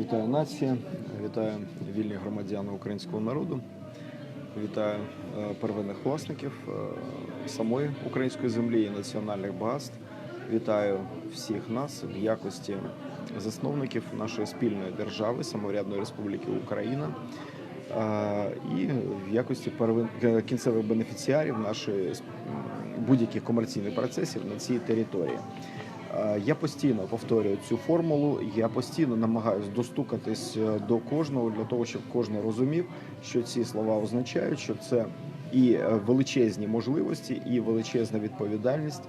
Вітаю нація, вітаю вільні громадяни українського народу, вітаю е, первинних власників е, самої української землі і національних багатств. Вітаю всіх нас в якості засновників нашої спільної держави, самоврядної республіки Україна, е, і в якості кінцевих бенефіціарів нашої будь-яких комерційних процесів на цій території. Е, Я постійно повторюю цю формулу. Я постійно намагаюся достукатись е, до кожного для того, щоб кожен розумів, що ці слова означають, що це і е, величезні можливості, і величезна відповідальність.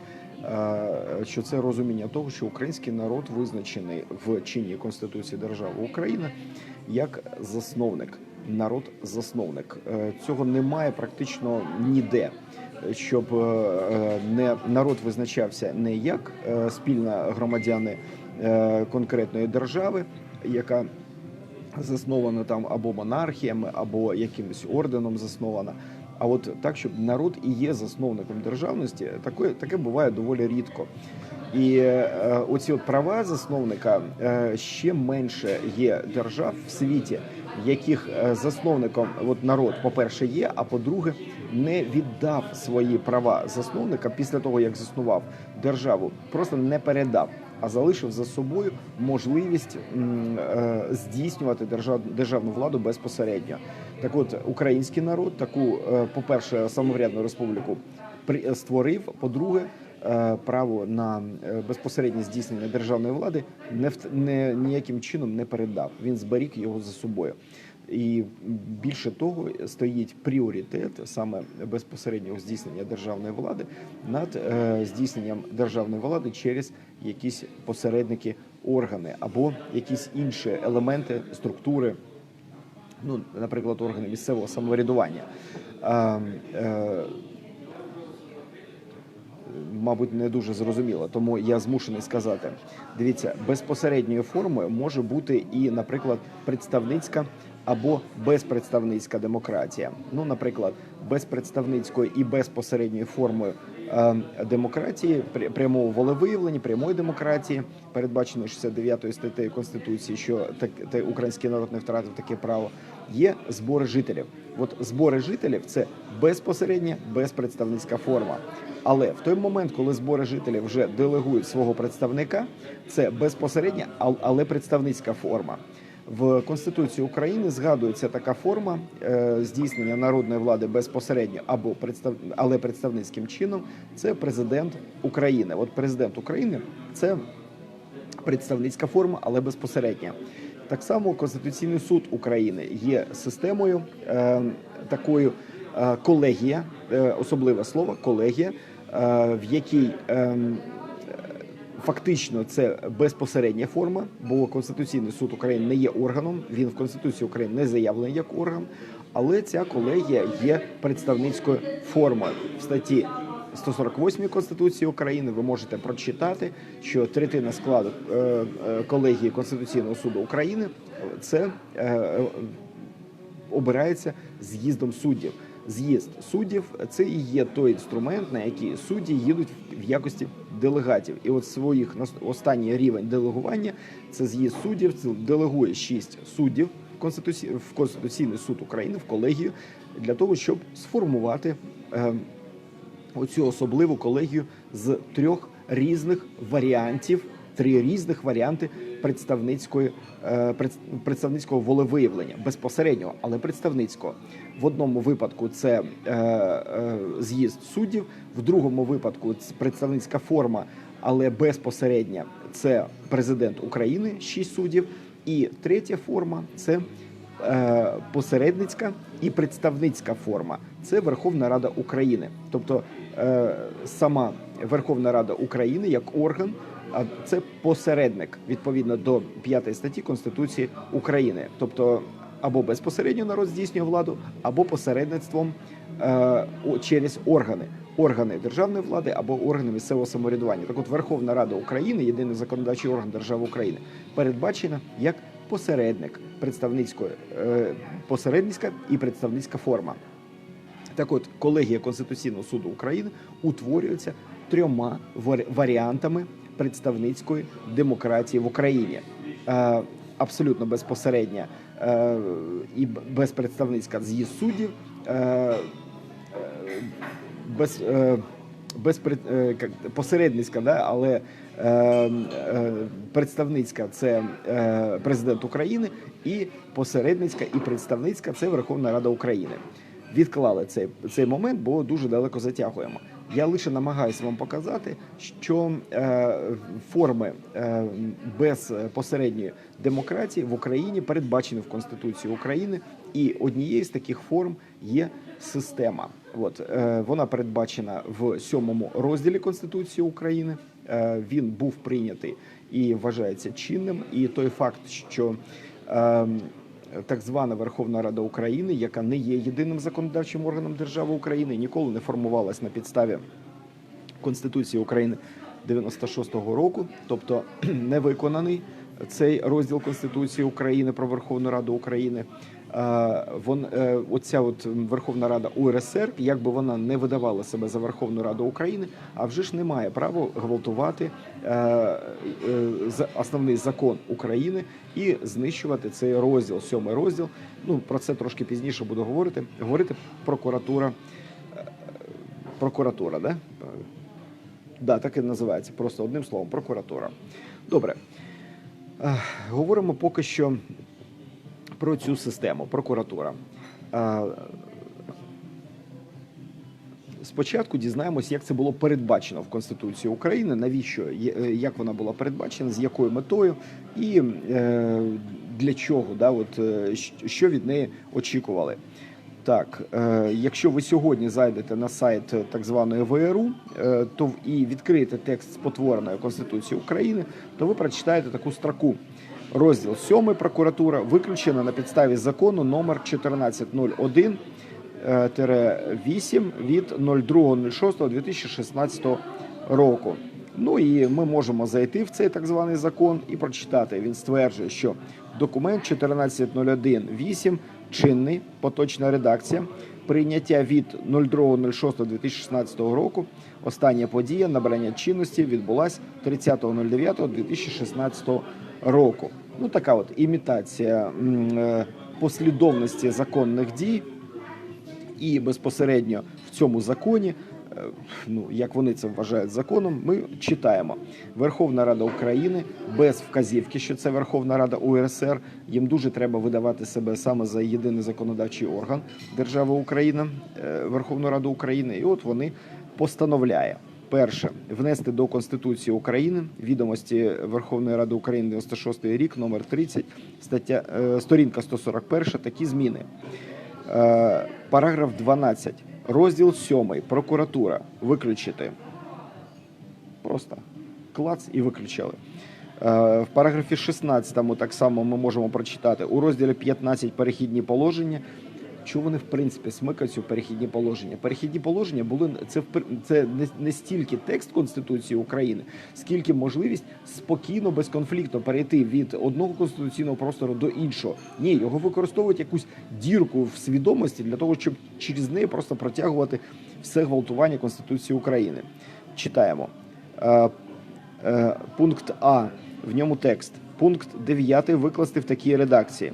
Що це розуміння того, що український народ визначений в чинній конституції держави Україна як засновник, народ-засновник. Е, Цього немає практично ніде щоб е, е, не народ визначався не як е, спільна громадяни конкретної держави, яка заснована там або монархіями, або якимось орденом заснована. А от так, щоб народ і є засновником державності, таке, таке буває доволі рідко. І е, оці от права засновника е, ще менше є держав в світі, яких е, засновником от народ, по-перше, є, а по-друге, не віддав свої права засновника після того, як заснував державу, просто не передав, а залишив за собою можливість е, здійснювати держав, державну владу безпосередньо. Так, от український народ таку, е, по-перше, самоврядну республіку створив. По-друге, право на е, безпосереднє здійснення державної влади не, не ніяким чином не передав. Він зберіг його за собою. І більше того, стоїть пріоритет саме безпосереднього здійснення державної влади над е, здійсненням державної влади через якісь посередники органи або якісь інші елементи структури ну, наприклад, органи місцевого самоврядування. Мабуть, не дуже зрозуміло, тому я змушений сказати: дивіться, безпосередньою формою може бути і, наприклад, представницька або безпредставницька демократія. Ну, наприклад, безпредставницькою і безпосередньою формою демократії, пря- прямого волевиявлення, прямої демократії, передбачено 69 статтею Конституції, що так український народ не втратив таке право. Є збори жителів. От збори жителів це безпосередня безпредставницька форма. Але в той момент, коли збори жителів вже делегують свого представника, це безпосередня, але представницька форма. В Конституції України згадується така форма е, здійснення народної влади безпосередньо або представ... але представницьким чином. Це президент України. От президент України це представницька форма, але безпосередня. Так само Конституційний суд України є системою е, такою е, колегія, е, особливе слово колегія, в якій е, фактично це безпосередня форма, бо Конституційний суд України не є органом. Він в Конституції України не заявлений як орган, але ця колегія є представницькою формою в статті 148 Конституції України ви можете прочитати, що третина складу е, е, колегії Конституційного суду України це е, обирається з'їздом суддів. З'їзд суддів це і є той інструмент, на який судді їдуть в якості делегатів. І от своїх останній рівень делегування це з'їзд суддів. Це делегує шість суддів в Конституційний суд України в колегію для того, щоб сформувати. е, оцю особливу колегію з трьох різних варіантів, три різних варіанти представницької е, представницького волевиявлення безпосереднього, але представницького. В одному випадку це е, е, з'їзд суддів, в другому випадку це представницька форма, але безпосередня це президент України, шість суддів, і третя форма це посередницька і представницька форма це Верховна Рада України, тобто сама Верховна Рада України як орган, а це посередник відповідно до 5 статті Конституції України, тобто або безпосередньо народ здійснює владу, або посередництвом е, через органи. Органи державної влади або органи місцевого самоврядування. Так от Верховна Рада України, єдиний законодавчий орган держави України, передбачена як посередник представницької е, посередницька і представницька форма. Так от, колегія Конституційного суду України утворюється трьома варіантами представницької демократії в Україні. Е, абсолютно безпосередня е, і безпредставницька з'їзд суддів. Е, без, без посередницька, да, але представницька це президент України, і посередницька і представницька це Верховна Рада України. Відклали цей, цей момент, бо дуже далеко затягуємо. Я лише намагаюся вам показати, що е, форми е, безпосередньої демократії в Україні передбачені в Конституції України, і однією з таких форм є система. От е, вона передбачена в сьомому розділі Конституції України. Він був прийнятий і вважається чинним. І той факт, що е, так звана Верховна Рада України, яка не є єдиним законодавчим органом держави України, ніколи не формувалась на підставі Конституції України 96-го року, тобто не виконаний цей розділ Конституції України про Верховну Раду України. Вон е, оця от Верховна Рада УРСР, як би вона не видавала себе за Верховну Раду України, а вже ж не має права гвалтувати е, е, основний закон України і знищувати цей розділ, сьомий розділ. Ну про це трошки пізніше буду говорити. Говорити прокуратура. Прокуратура, да? Да, так і називається. Просто одним словом, прокуратура. Добре. Говоримо поки що про цю систему, прокуратура. Спочатку дізнаємось, як це було передбачено в Конституції України, навіщо е, як вона була передбачена, з якою метою і е, для чого, да, от, е, що від неї очікували. Так, якщо ви сьогодні зайдете на сайт так званої ВРУ, е, то і відкриєте текст спотвореної Конституції України, то ви прочитаєте таку строку. Розділ 7 прокуратура виключена на підставі закону номер 1401 е, тире 8 від 02.06.2016 року. Ну і ми можемо зайти в цей так званий закон і прочитати. Він стверджує, що документ 1401.8 чинний, поточна редакція, прийняття від 02.06.2016 року. Остання подія набрання чинності відбулась 30.09.2016 року. Ну така от імітація е, послідовності законних дій і безпосередньо в цьому законі, е, ну як вони це вважають законом, ми читаємо Верховна Рада України без вказівки, що це Верховна Рада УРСР. Їм дуже треба видавати себе саме за єдиний законодавчий орган держави Україна, е, Верховну Раду України. І от вони постановляє. Перше внести до Конституції України відомості Верховної Ради України 96 рік, номер 30, стаття е, сторінка 141, такі зміни. Е, Параграф 12. Розділ 7. Прокуратура. Виключити. Просто клац і виключили. Е, В параграфі 16 так само ми можемо прочитати у розділі 15 перехідні положення. Чого вони в принципі смикаються в перехідні положення? Перехідні положення були це це не, не стільки текст Конституції України, скільки можливість спокійно, безконфліктно перейти від одного конституційного простору до іншого. Ні, його використовують якусь дірку в свідомості для того, щоб через неї просто протягувати все гвалтування Конституції України. Читаємо. Е, е, пункт А. В ньому текст. Пункт 9 викласти в такій редакції.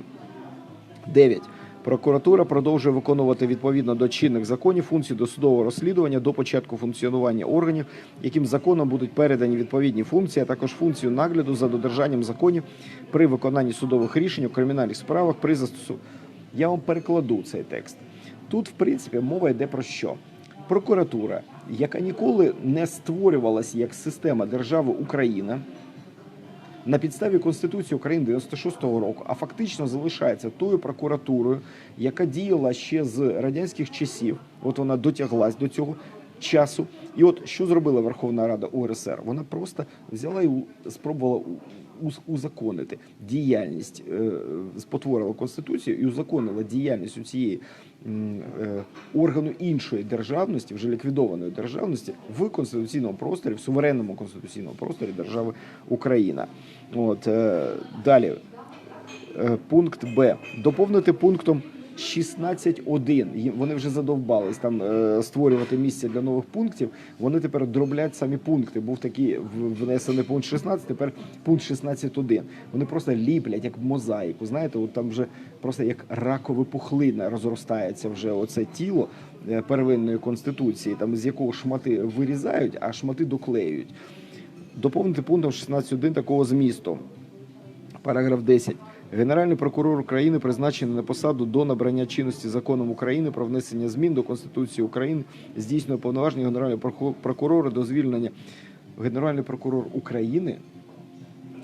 9. Прокуратура продовжує виконувати відповідно до чинних законів функції досудового розслідування до початку функціонування органів, яким законом будуть передані відповідні функції, а також функцію нагляду за додержанням законів при виконанні судових рішень у кримінальних справах при застосу. Я вам перекладу цей текст. Тут, в принципі, мова йде про що? Прокуратура, яка ніколи не створювалася як система держави Україна, на підставі Конституції України 96-го року, а фактично залишається тою прокуратурою, яка діяла ще з радянських часів. От вона дотяглась до цього часу. І от що зробила Верховна Рада УРСР? Вона просто взяла і спробувала узаконити діяльність, е, спотворила конституцію і узаконила діяльність у цієї е, органу іншої державності, вже ліквідованої державності, в конституційному просторі, в суверенному конституційному просторі держави Україна. От е, далі. Пункт Б. Доповнити пунктом 16.1. Їм- Вони вже задовбались там е, створювати місце для нових пунктів. Вони тепер дроблять самі пункти. Був такий внесений пункт 16, тепер пункт 16.1. Вони просто ліплять як мозаїку. Знаєте, от там вже просто як ракове пухлина розростається вже оце тіло е, первинної конституції, там з якого шмати вирізають, а шмати доклеюють. Доповнити пунктом 16.1 такого змісту. Параграф 10. Генеральний прокурор України призначений на посаду до набрання чинності законом України про внесення змін до Конституції України, здійснює повноваження Генерального прокурора- до звільнення. Генеральний прокурор України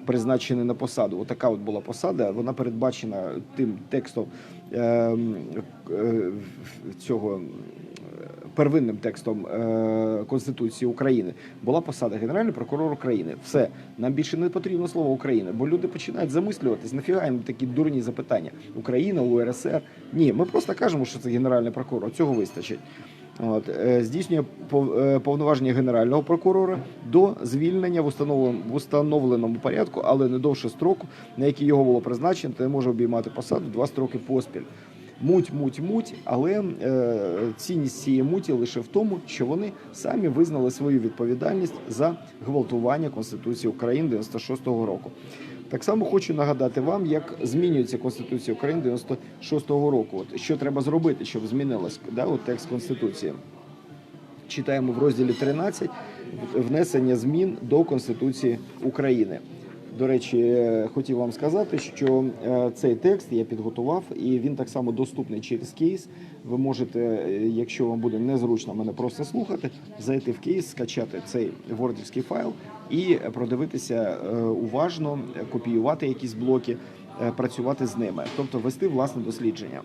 призначений на посаду. Отака от була посада. Вона передбачена тим текстом ем, е, цього первинним текстом е, Конституції України. Була посада Генеральний прокурор України. Все нам більше не потрібно слово Україна, бо люди починають замислюватись. Нафіга їм такі дурні запитання? Україна, УРСР. Ні, ми просто кажемо, що це генеральний прокурор. Цього вистачить. От, е, здійснює е, повноваження генерального прокурора до звільнення в установленому, в установленому порядку, але не довше строку, на який його було призначено, та не може обіймати посаду два строки поспіль. Муть, муть, муть, але е, цінність цієї муті лише в тому, що вони самі визнали свою відповідальність за гвалтування Конституції України 96-го року. Так само хочу нагадати вам, як змінюється Конституція України 96-го року. От що треба зробити, щоб змінилась да, от текст Конституції. Читаємо в розділі 13 внесення змін до Конституції України. До речі, е, хотів вам сказати, що е, цей текст я підготував, і він так само доступний через кейс. Ви можете, е, якщо вам буде незручно мене просто слухати, зайти в кейс, скачати цей вордівський файл і продивитися уважно, копіювати якісь блоки, працювати з ними, тобто вести власне дослідження.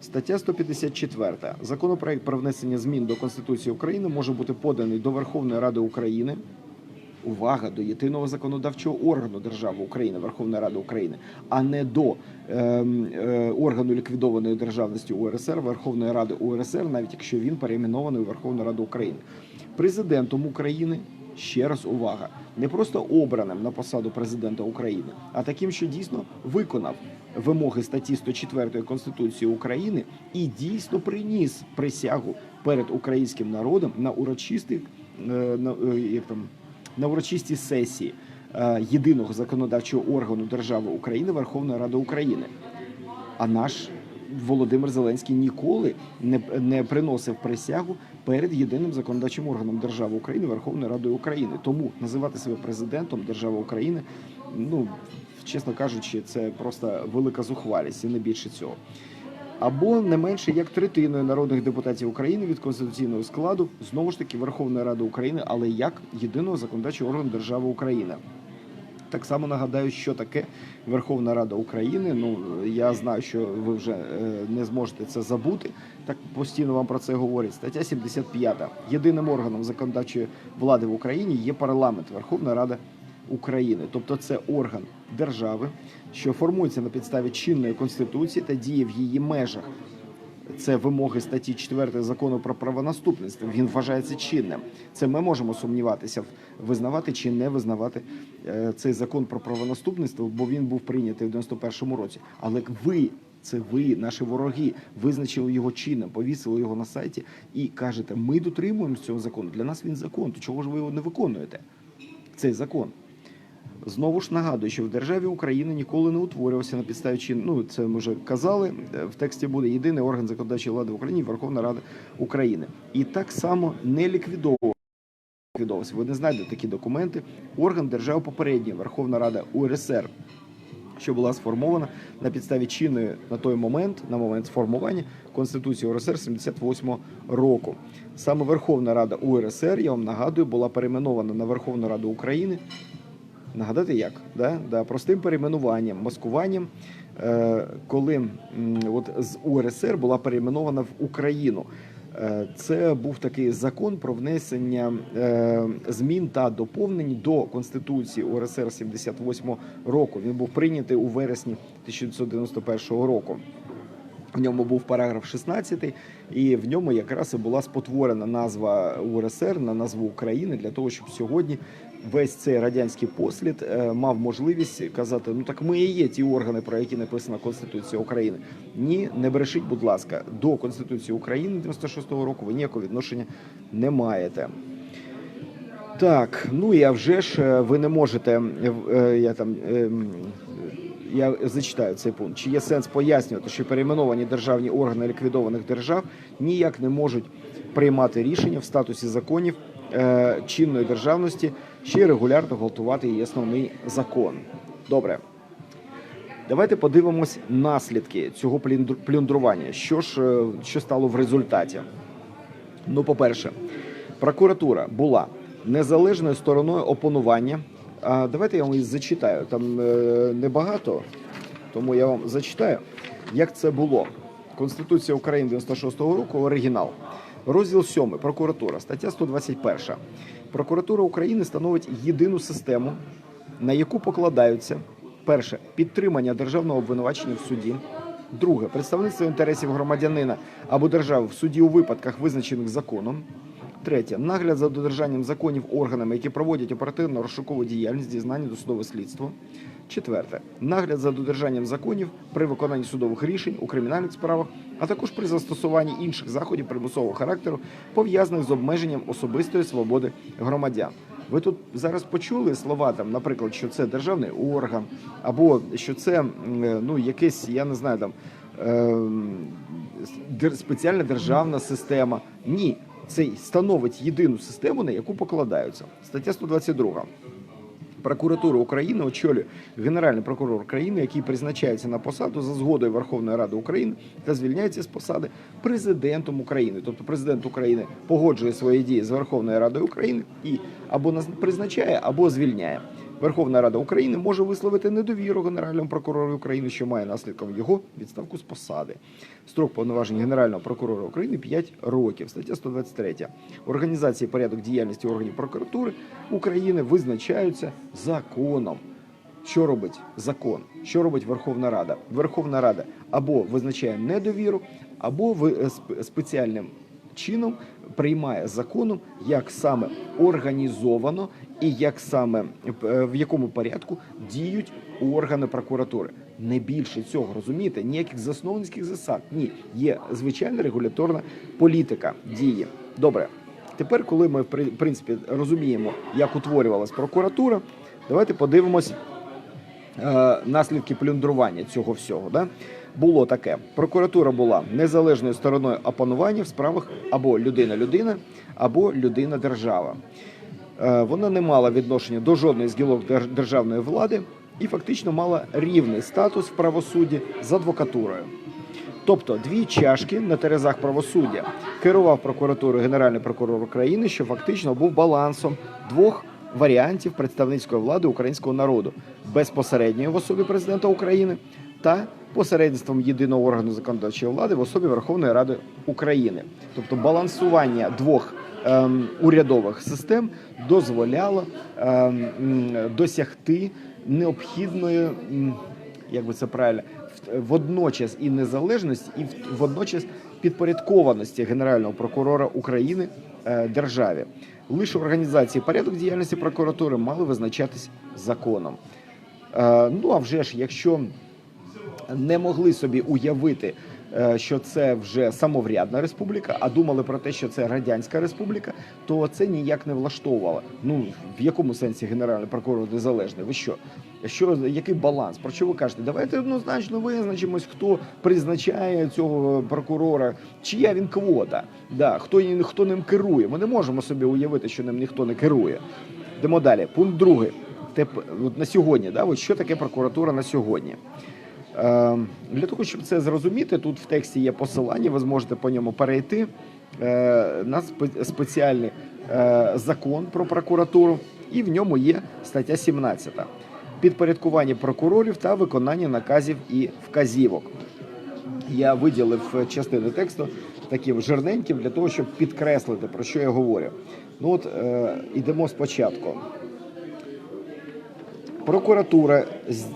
Стаття 154. Законопроект про внесення змін до Конституції України може бути поданий до Верховної Ради України. Увага до єдиного законодавчого органу держави України, Верховної Ради України, а не до ем, е, органу ліквідованої державності УРСР, Верховної Ради УРСР, навіть якщо він перейменований у Верховну Раду України. Президентом України ще раз увага, не просто обраним на посаду президента України, а таким, що дійсно виконав вимоги статті 104 Конституції України і дійсно приніс присягу перед українським народом на урочистих е, на, е, як там на урочистій сесії е, єдиного законодавчого органу держави України Верховної Ради України. А наш Володимир Зеленський ніколи не, не приносив присягу перед єдиним законодавчим органом держави України Верховною Радою України. Тому називати себе президентом держави України, ну чесно кажучи, це просто велика зухвалість і не більше цього. Або не менше як третиною народних депутатів України від конституційного складу знову ж таки Верховної Ради України, але як єдиного законодавчого органу держави України. Так само нагадаю, що таке Верховна Рада України. Ну я знаю, що ви вже е, не зможете це забути. Так постійно вам про це говорять. Стаття 75. Єдиним органом законодавчої влади в Україні є парламент Верховна Рада України, тобто це орган держави, що формується на підставі чинної конституції та діє в її межах. Це вимоги статті 4 закону про правонаступництво. Він вважається чинним. Це ми можемо сумніватися, визнавати чи не визнавати е, цей закон про правонаступництво, бо він був прийнятий в 91-му році. Але ви, це ви, наші вороги, визначили його чинним, повісили його на сайті і кажете, ми дотримуємося цього закону. Для нас він закон. То чого ж ви його не виконуєте? Цей закон. Знову ж нагадую, що в державі України ніколи не утворювався на підставі чин. Ну це ми вже казали. е, В тексті буде єдиний орган законодавчої влади в Україні Верховна Рада України. І так само не ліквідовував. ліквідовувався. Ви не знайдете такі документи. Орган держави попередньої Верховна Рада УРСР, що була сформована на підставі чинної на той момент, на момент сформування Конституції УРСР 78 року. Саме Верховна Рада УРСР, я вам нагадую, була перейменована на Верховну Раду України Нагадати як? Да? Да, простим перейменуванням, маскуванням, е, коли от з УРСР була перейменована в Україну. Е, Це був такий закон про внесення е, змін та доповнень до Конституції УРСР 78 року. Він був прийнятий у вересні 1991 року. В ньому був параграф 16, і в ньому якраз і була спотворена назва УРСР на назву України для того, щоб сьогодні весь цей радянський послід е, мав можливість казати: ну так ми і є ті органи, про які написана Конституція України. Ні, не брешіть, будь ласка, до Конституції України 96-го року ви ніякого відношення не маєте. Так, ну а вже ж е, ви не можете. е, Я там ем, я зачитаю цей пункт. Чи є сенс пояснювати, що перейменовані державні органи ліквідованих держав ніяк не можуть приймати рішення в статусі законів чинної державності, ще регулярно гвалтувати її основний закон. Добре. Давайте подивимось наслідки цього плюндр- плюндрування. Що ж е, що стало в результаті? Ну, по-перше, прокуратура була незалежною стороною опонування. А давайте я вам її зачитаю. Там е, небагато, тому я вам зачитаю, як це було. Конституція України 96-го року, оригінал. Розділ 7. Прокуратура, стаття 121. Прокуратура України становить єдину систему, на яку покладаються перше підтримання державного обвинувачення в суді. Друге представництво інтересів громадянина або держави в суді у випадках, визначених законом. Третє нагляд за додержанням законів органами, які проводять оперативно розшукову діяльність, дізнання досудове слідство. Четверте нагляд за додержанням законів при виконанні судових рішень у кримінальних справах, а також при застосуванні інших заходів примусового характеру, пов'язаних з обмеженням особистої свободи громадян. Ви тут зараз почули слова там, наприклад, що це державний орган, або що це е, ну якесь, я не знаю, там дер- спеціальна державна система. Ні, це становить єдину систему, на яку покладаються. Стаття 122. Прокуратура України очолює Генеральний прокурор України, який призначається на посаду за згодою Верховної Ради України та звільняється з посади президентом України. Тобто президент України погоджує свої дії з Верховною Радою України і або призначає, або звільняє. Верховна Рада України може висловити недовіру Генеральному прокурору України, що має наслідком його відставку з посади. Строк повноважень Генерального прокурора України 5 років. Стаття 123. Організація і порядок діяльності органів прокуратури України визначаються законом. Що робить закон? Що робить Верховна Рада? Верховна Рада або визначає недовіру, або е, спеціальним чином приймає законом, як саме організовано і як саме е, в якому порядку діють органи прокуратури. Не більше цього розумієте, ніяких засновницьких засад. Ні, є звичайна регуляторна політика дії. Добре. Тепер, коли ми в принципі розуміємо, як утворювалась прокуратура, давайте подивимось е, наслідки плюндрування цього всього. Да? Було таке: прокуратура була незалежною стороною опанування в справах або людина-людина, або людина-держава. Е, Вона не мала відношення до жодної з гілок дер- державної влади і фактично мала рівний статус в правосудді з адвокатурою. Тобто дві чашки на терезах правосуддя керував прокуратурою Генеральний прокурор України, що фактично був балансом двох варіантів представницької влади українського народу безпосередньої в особі президента України та посередництвом єдиного органу законодавчої влади в особі Верховної Ради України. Тобто балансування двох урядових систем дозволяло ем, досягти необхідної. як би це правильно, водночас і незалежність, і водночас підпорядкованості Генерального прокурора України е, державі. Лише організації порядок діяльності прокуратури мали визначатись законом. Е, Ну а вже ж, якщо не могли собі уявити, що це вже самоврядна республіка, а думали про те, що це радянська республіка, то це ніяк не влаштовувало. Ну в якому сенсі генеральний прокурор незалежний? Ви що? Що який баланс? Про що ви кажете? Давайте однозначно визначимось, хто призначає цього прокурора, чия він квота, да, хто, хто ним керує. Ми не можемо собі уявити, що ним ніхто не керує. Йдемо далі. Пункт другий. Теп- от на сьогодні, да, от що таке прокуратура на сьогодні? Е, Для того, щоб це зрозуміти, тут в тексті є посилання, ви зможете по ньому перейти е, на спеціальний е, закон про прокуратуру, і в ньому є стаття 17. Підпорядкування прокурорів та виконання наказів і вказівок. Я виділив частини тексту такі жирненькі для того, щоб підкреслити, про що я говорю. Ну от е, ідемо спочатку. Прокуратура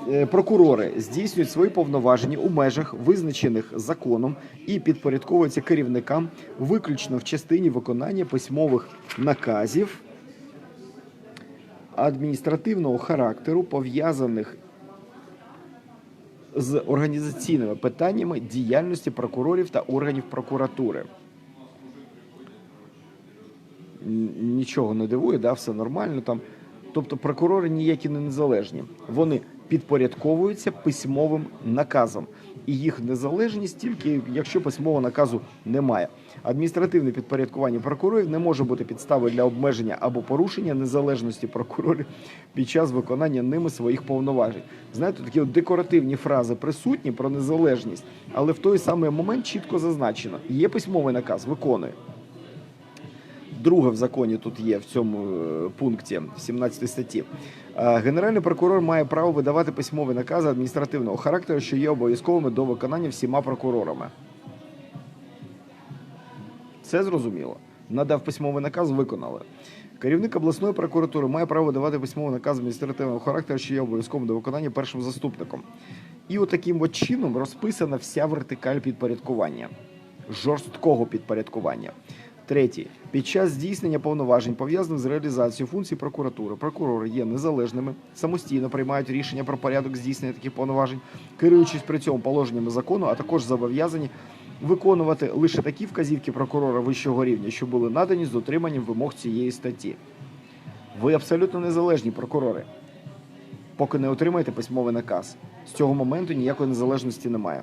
е, прокурори здійснюють свої повноваження у межах, визначених законом, і підпорядковуються керівникам виключно в частині виконання письмових наказів адміністративного характеру, пов'язаних з організаційними питаннями діяльності прокурорів та органів прокуратури. Нічого не дивує, да, все нормально там. Тобто прокурори ніякі не незалежні. Вони підпорядковуються письмовим наказом. І їх незалежність тільки якщо письмового наказу немає. Адміністративне підпорядкування прокурорів не може бути підставою для обмеження або порушення незалежності прокурорів під час виконання ними своїх повноважень. Знаєте, такі от декоративні фрази присутні про незалежність, але в той самий момент чітко зазначено: є письмовий наказ, виконує. Друге в законі тут є в цьому е, пункті 17 статті. Е, Генеральний прокурор має право видавати письмові накази адміністративного характеру, що є обов'язковими до виконання всіма прокурорами. Це зрозуміло. Надав письмовий наказ, виконали. Керівник обласної прокуратури має право видавати письмовий наказ адміністративного характеру, що є обов'язковим до виконання першим заступником. І отаким от чином розписана вся вертикаль підпорядкування, жорсткого підпорядкування. Третє. Під час здійснення повноважень, пов'язаних з реалізацією функцій прокуратури, прокурори є незалежними, самостійно приймають рішення про порядок здійснення таких повноважень, керуючись при цьому положеннями закону, а також зобов'язані виконувати лише такі вказівки прокурора вищого рівня, що були надані з дотриманням вимог цієї статті. Ви абсолютно незалежні прокурори, поки не отримаєте письмовий наказ. З цього моменту ніякої незалежності немає.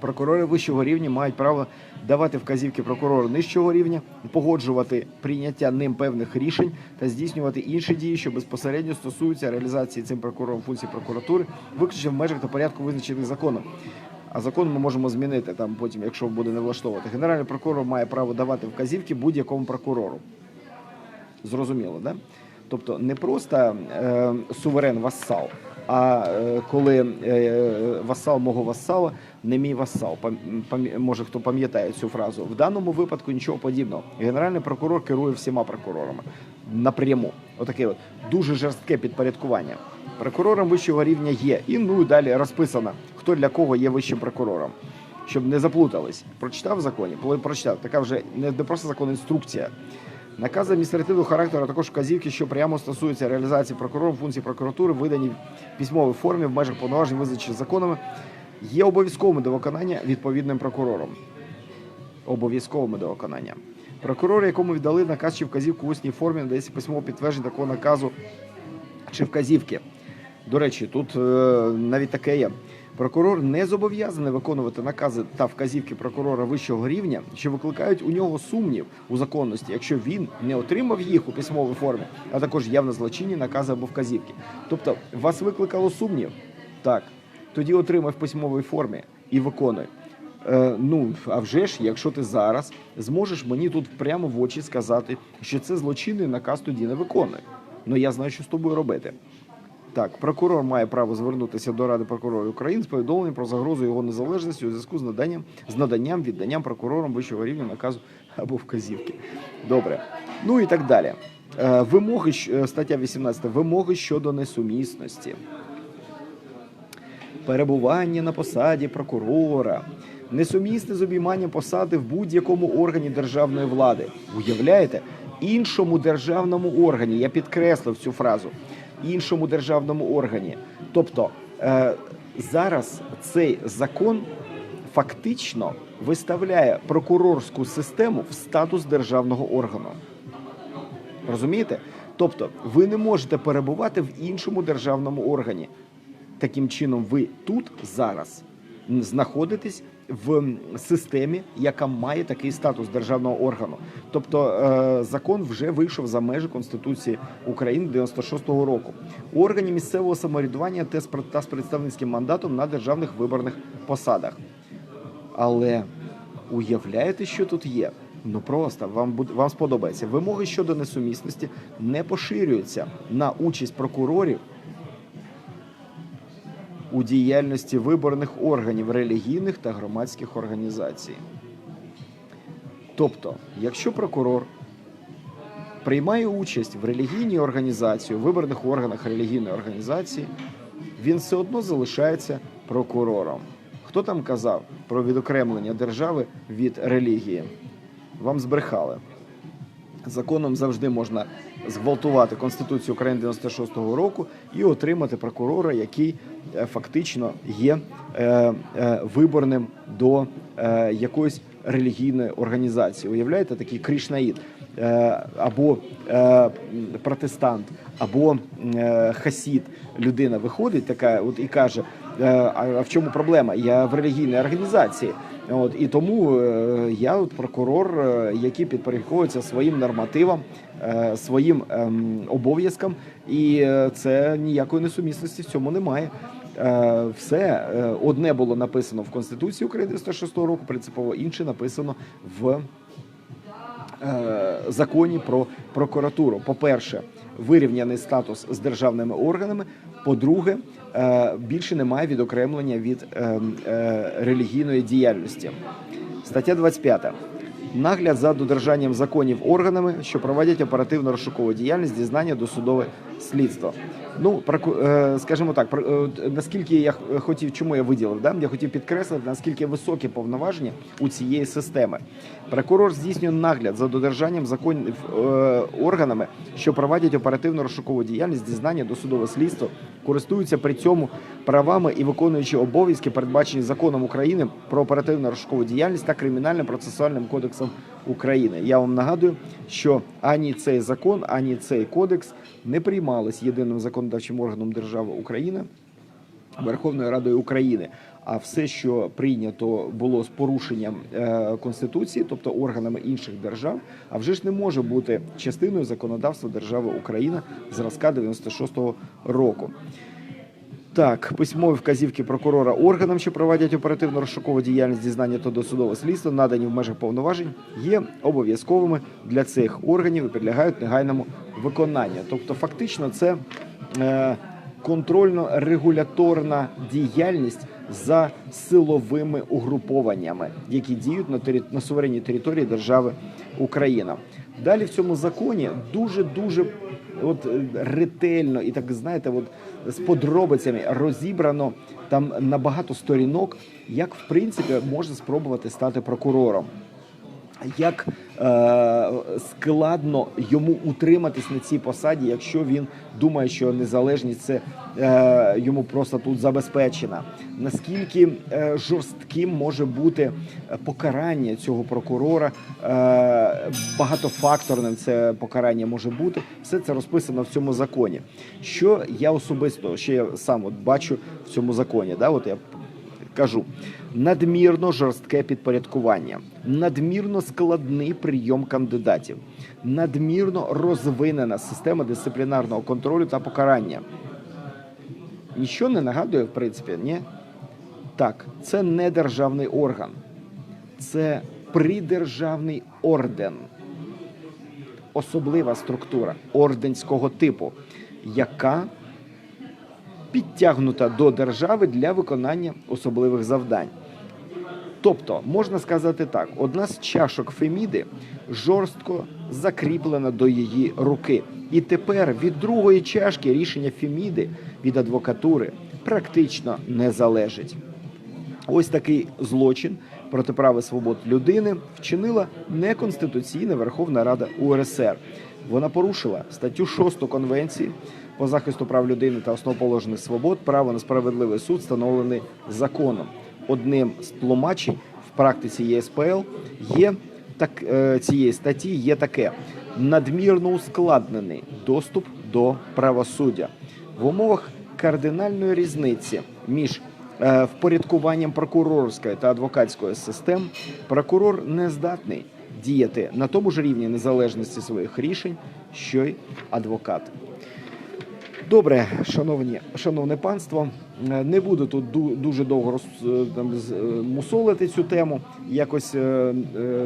Прокурори вищого рівня мають право давати вказівки прокурору нижчого рівня, погоджувати прийняття ним певних рішень та здійснювати інші дії, що безпосередньо стосуються реалізації цим прокурором функцій прокуратури, виключно в межах та порядку визначених законом. А закон ми можемо змінити там потім, якщо буде не влаштовувати. Генеральний прокурор має право давати вказівки будь-якому прокурору. Зрозуміло, да? Тобто не просто е, суверен вассал, а е, коли е, вассал мого вассала не мій пам- може хто пам'ятає цю фразу. В даному випадку нічого подібного. Генеральний прокурор керує всіма прокурорами напряму. Отаке от дуже жорстке підпорядкування. Прокурором вищого рівня є. І ну і далі розписано, хто для кого є вищим прокурором. Щоб не заплутались. Прочитав в законі, прочитав. Така вже не просто закон, інструкція. Накази адміністративного характеру, а також вказівки, що прямо стосуються реалізації прокурором функцій прокуратури, видані в письмовій формі в межах повноважень, визначених законами, є обов'язковими до виконання відповідним прокурором. Обов'язковими до виконання. Прокурор, якому віддали наказ чи вказівку в усній формі, надається письмове підтвердження такого наказу чи вказівки. До речі, тут е, навіть таке є. Прокурор не зобов'язаний виконувати накази та вказівки прокурора вищого рівня, що викликають у нього сумнів у законності, якщо він не отримав їх у письмовій формі, а також явно злочинні накази або вказівки. Тобто, вас викликало сумнів? Так. Тоді отримай в письмовій формі і виконуй. Е, ну, а вже ж, якщо ти зараз зможеш мені тут прямо в очі сказати, що це злочинний наказ тоді не виконуй. Ну я знаю, що з тобою робити. Так, прокурор має право звернутися до Ради прокурорів України з повідомленням про загрозу його незалежності у зв'язку з наданням з наданням відданням прокурором вищого рівня наказу або вказівки. Добре. Ну і так далі. Е, Вимоги е, стаття 18. Вимоги щодо несумісності. Перебування на посаді прокурора. Несумісне з обійманням посади в будь-якому органі державної влади. Уявляєте? Іншому державному органі. Я підкреслив цю фразу. Іншому державному органі. Тобто е, зараз цей закон фактично виставляє прокурорську систему в статус державного органу. Розумієте? Тобто, ви не можете перебувати в іншому державному органі. Таким чином, ви тут зараз знаходитесь в системі, яка має такий статус державного органу. Тобто е, закон вже вийшов за межі Конституції України 96-го року. Органі місцевого самоврядування та з пр- та з представницьким мандатом на державних виборних посадах. Але уявляєте, що тут є? Ну просто вам вам сподобається. Вимоги щодо несумісності не поширюються на участь прокурорів у діяльності виборних органів релігійних та громадських організацій. Тобто, якщо прокурор приймає участь в релігійній організації, у виборних органах релігійної організації, він все одно залишається прокурором. Хто там казав про відокремлення держави від релігії? Вам збрехали. Законом завжди можна зґвалтувати Конституцію України 96-го року і отримати прокурора, який е, фактично є е, е, виборним до якоїсь релігійної організації. Уявляєте, такий крішнаїд або протестант, або хасід. Людина виходить така, от і каже: а в чому проблема? Я в релігійній організації. От і тому е, я от прокурор, е, який підпорядковується своїм нормативам, е, своїм ем, обов'язкам, і це ніякої несумісності в цьому немає. Все одне було написано в Конституції України 96 року, принципово інше написано в законі про прокуратуру. По-перше, вирівняний статус з державними органами. По-друге, е, більше немає відокремлення від е, е, релігійної діяльності. Стаття 25. Нагляд за додержанням законів органами, що проводять оперативно-розшукову діяльність, дізнання досудове слідство. Ну, е, скажімо так, е, наскільки я хотів, чому я виділив, да? я хотів підкреслити, наскільки високі повноваження у цієї системи. Прокурор здійснює нагляд за додержанням законів е, органами, що проводять оперативно-розшукову діяльність, дізнання досудове слідство, користуються при цьому правами і виконуючи обов'язки, передбачені законом України про оперативно-розшукову діяльність та кримінальним процесуальним кодексом України. Я вам нагадую, що ані цей закон, ані цей кодекс не приймались єдиним законодавчим органом держави України. Верховною Радою України. А все, що прийнято було з порушенням е, конституції, тобто органами інших держав, а вже ж не може бути частиною законодавства держави Україна зразка 96-го року. Так, письмові вказівки прокурора органам, що проводять оперативно-розшукову діяльність дізнання та досудове слідство, надані в межах повноважень, є обов'язковими для цих органів і підлягають негайному виконанню. Тобто, фактично, це е, контрольно-регуляторна діяльність за силовими угрупованнями, які діють на, тері... на суверенній території держави Україна. Далі в цьому законі дуже дуже от е, ретельно і так знаєте, от з подробицями розібрано там на багато сторінок, як в принципі можна спробувати стати прокурором. Як е, складно йому утриматись на цій посаді, якщо він думає, що незалежність це е, йому просто тут забезпечена? Наскільки е, жорстким може бути покарання цього прокурора? Е, багатофакторним це покарання може бути. Все це розписано в цьому законі. Що я особисто ще я сам от бачу в цьому законі? Да, от я кажу надмірно жорстке підпорядкування, надмірно складний прийом кандидатів, надмірно розвинена система дисциплінарного контролю та покарання. Нічого не нагадує, в принципі, ні? Так, це не державний орган, це придержавний орден, особлива структура орденського типу, яка підтягнута до держави для виконання особливих завдань. Тобто, можна сказати так: одна з чашок Феміди жорстко закріплена до її руки. І тепер від другої чашки рішення Феміди від адвокатури практично не залежить. Ось такий злочин проти прав і свобод людини вчинила неконституційна Верховна Рада УРСР. Вона порушила статтю 6 Конвенції по захисту прав людини та основоположених свобод, право на справедливий суд, встановлений законом. Одним з тлумачень в практиці ЄСПЛ є так е, цієї статті є таке надмірно ускладнений доступ до правосуддя в умовах кардинальної різниці між е, впорядкуванням прокурорської та адвокатської систем. Прокурор не здатний діяти на тому ж рівні незалежності своїх рішень, що й адвокат. Добре, шановні, шановне панство, е, не буду тут ду- дуже довго роз, е, там, е, мусолити цю тему, якось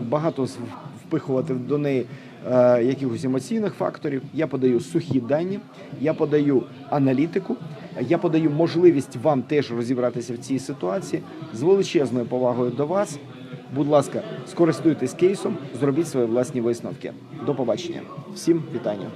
багато впихувати до неї якихось емоційних факторів. Я подаю сухі дані, я подаю аналітику, я подаю можливість вам теж розібратися в цій ситуації з величезною повагою до вас. Будь ласка, скористуйтесь кейсом, зробіть свої власні висновки. До побачення. Всім вітання.